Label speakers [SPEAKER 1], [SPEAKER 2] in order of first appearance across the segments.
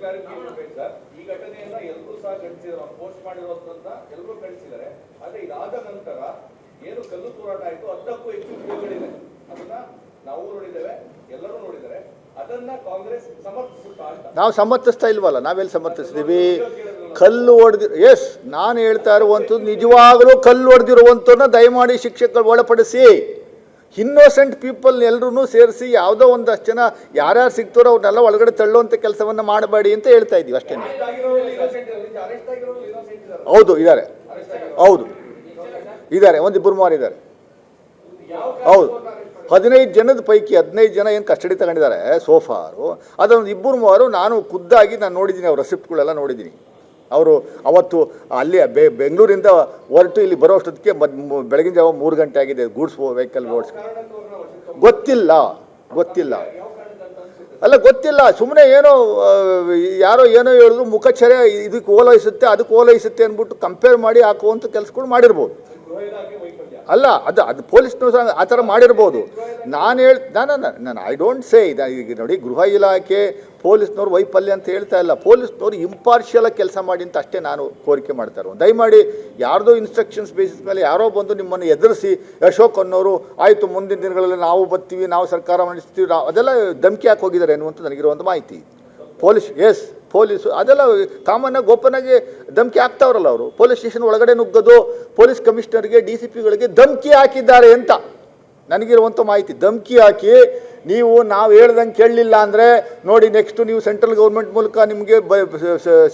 [SPEAKER 1] Clarity ಇರಬೇಕು sir. ಈ ಘಟನೆಯನ್ನ ಎಲ್ಲರೂ ಸಹ ಖಂಡಿಸಿದ್ರು. ಪೋಸ್ಟ್ ಮಾಡಿರೋದ್ರಿಂದ ಎಲ್ಲರೂ ಖಂಡಿಸಿದ್ದಾರೆ. ಆದ್ರೆ ಇದಾದ ನಂತರ ಏನು ಕಲ್ಲು ತೂರಾಟ ಆಯ್ತು ಹತ್ತಕ್ಕೂ ಹೆಚ್ಚು ವಿಡಿಯೋಗಳಿದೆ ಅದನ್ನ ನಾವು ನೋಡಿದ್ದೇವೆ ಎಲ್ಲರೂ ನೋಡಿದ್ದಾರೆ. ಅದನ್ನ ಕಾಂಗ್ರೆಸ್ ಸಮರ್ಥಿಸುತ್ತಾ
[SPEAKER 2] ನಾವು ಸಮರ್ಥಿಸ್ತಾ ಇಲ್ವಲ್ಲ? ನಾವೆಲ್ಲಿ ಸಮರ್ಥಿಸ್ತೀವಿ? ಕಲ್ಲು ಹೊಡೆದಿ ಎಸ್ ನಾನು ಹೇಳ್ತಾ ಇರುವಂಥದ್ದು ನಿಜವಾಗಲೂ ಕಲ್ಲು ಹೊಡೆದಿರುವಂಥವ್ರನ್ನ ದಯಮಾಡಿ ಶಿಕ್ಷಕರು ಒಳಪಡಿಸಿ. ಇನ್ನೋಸೆಂಟ್ ಪೀಪಲ್ ಎಲ್ಲರೂ ಸೇರಿಸಿ ಯಾವುದೋ ಒಂದಷ್ಟು ಜನ ಯಾರ್ಯಾರು ಸಿಗ್ತಾರೋ ಅವ್ರನ್ನೆಲ್ಲ ಒಳಗಡೆ ತಳ್ಳುವಂಥ ಕೆಲಸವನ್ನು ಮಾಡಬೇಡಿ ಅಂತ ಹೇಳ್ತಾ ಇದ್ದೀವಿ ಅಷ್ಟೇ. ಹೌದು ಇದ್ದಾರೆ ಹೌದು. ಇದ್ದಾರೆ ಒಂದು ಇಬ್ಬರು ಮೂವರು ಇದ್ದಾರೆ ಹೌದು. ಹದಿನೈದು ಜನದ ಪೈಕಿ ಹದಿನೈದು ಜನ ಏನು ಕಸ್ಟಡಿ ತಗೊಂಡಿದ್ದಾರೆ? ಸೋಫಾರು ಅದೊಂದು ಇಬ್ಬರು ಮೂವರು ನಾನು ಖುದ್ದಾಗಿ ನಾನು ನೋಡಿದ್ದೀನಿ ಅವ್ರ ರೆಸಿಪ್ಟ್ಗಳೆಲ್ಲ ನೋಡಿದ್ದೀನಿ ಅವರು ಅವತ್ತು ಅಲ್ಲಿ ಬೆ ಬೆಂಗಳೂರಿಂದ ಹೊರಟು ಇಲ್ಲಿ ಬರೋ ಅಷ್ಟೊತ್ತಿಗೆ ಬೆಳಗಿನ ಜಾವ ಮೂರು ಗಂಟೆ ಆಗಿದೆ ಗೂಡ್ಸ್ ವೆಹಿಕಲ್ ಓಡಿಸ್ ಗೊತ್ತಿಲ್ಲ ಗೊತ್ತಿಲ್ಲ. ಅಲ್ಲ, ಗೊತ್ತಿಲ್ಲ. ಸುಮ್ಮನೆ ಏನೋ ಯಾರೋ ಏನೋ ಹೇಳಿದ್ರು ಮುಖಚರ್ಯ ಇದಕ್ಕೆ ಓಲೈಸುತ್ತೆ, ಅದಕ್ಕೆ ಓಲೈಸುತ್ತೆ ಅಂದ್ಬಿಟ್ಟು ಕಂಪೇರ್ ಮಾಡಿ ಹಾಕುವಂಥ ಕೆಲಸಗಳು ಮಾಡಿರ್ಬೋದು. ಅಲ್ಲ, ಅದು ಅದು ಪೊಲೀಸ್ನವ್ರು ಆ ಥರ ಮಾಡಿರ್ಬೋದು. ನಾನು ಹೇಳ್ ನಾನು ನಾನು ಐ ಡೋಂಟ್ ಸೇ ಈಗ ನೋಡಿ, ಗೃಹ ಇಲಾಖೆ ಪೊಲೀಸ್ನವ್ರು ವೈಫಲ್ಯ ಅಂತ ಹೇಳ್ತಾ ಇಲ್ಲ. ಪೊಲೀಸ್ನವ್ರು ಇಂಪಾರ್ಷಿಯಲಾಗಿ ಕೆಲಸ ಮಾಡಿ ಅಂತ ಅಷ್ಟೇ ನಾನು ಕೋರಿಕೆ ಮಾಡ್ತಾ ಇರೋದು. ದಯಮಾಡಿ ಯಾರ್ದೋ ಇನ್ಸ್ಟ್ರಕ್ಷನ್ಸ್ ಬೇಸಿಸ್ ಮೇಲೆ ಯಾರೋ ಬಂದು ನಿಮ್ಮನ್ನು ಎದುರಿಸಿ, ಅಶೋಕ್ ಅನ್ನೋರು, ಆಯಿತು, ಮುಂದಿನ ದಿನಗಳಲ್ಲಿ ನಾವು ಬರ್ತೀವಿ, ನಾವು ಸರ್ಕಾರ ನಡೆಸ್ತೀವಿ ನಾವು ಅದೆಲ್ಲ ಧಮಕಿ ಹಾಕಿ ಹೋಗಿದ್ದಾರೆ ಅನ್ನುವಂಥ ನನಗಿರುವಂಥ ಮಾಹಿತಿ. ಪೊಲೀಸ್ ಎಸ್ ಪೊಲೀಸು ಅದೆಲ್ಲ ಕಾಮನ್ನಾಗಿ ಗೋಪನಾಗಿ ಧಮಕಿ ಹಾಕ್ತಾವ್ರಲ್ಲ ಅವರು. ಪೊಲೀಸ್ ಸ್ಟೇಷನ್ ಒಳಗಡೆ ನುಗ್ಗೋದು, ಪೊಲೀಸ್ ಕಮಿಷನರ್ಗೆ, ಡಿ ಸಿ ಪಿಗಳಿಗೆ ಧಮಕಿ ಹಾಕಿದ್ದಾರೆ ಅಂತ. ನನಗಿರುವಂಥ ಮಾಹಿತಿ, ಧಮಕಿ ಹಾಕಿ ನೀವು, ನಾವು ಹೇಳ್ದಂಗೆ ಕೇಳಲಿಲ್ಲ ಅಂದರೆ ನೋಡಿ ನೆಕ್ಸ್ಟು ನೀವು ಸೆಂಟ್ರಲ್ ಗೌರ್ಮೆಂಟ್ ಮೂಲಕ ನಿಮಗೆ ಬ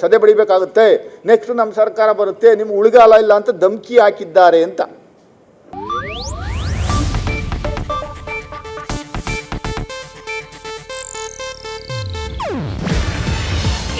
[SPEAKER 2] ಸದೆ ಬಡಿಬೇಕಾಗುತ್ತೆ. ನೆಕ್ಸ್ಟು ನಮ್ಮ ಸರ್ಕಾರ ಬರುತ್ತೆ, ನಿಮ್ಗೆ ಉಳಿಗಾಲ ಇಲ್ಲ ಅಂತ ಧಮಕಿ ಹಾಕಿದ್ದಾರೆ ಅಂತ.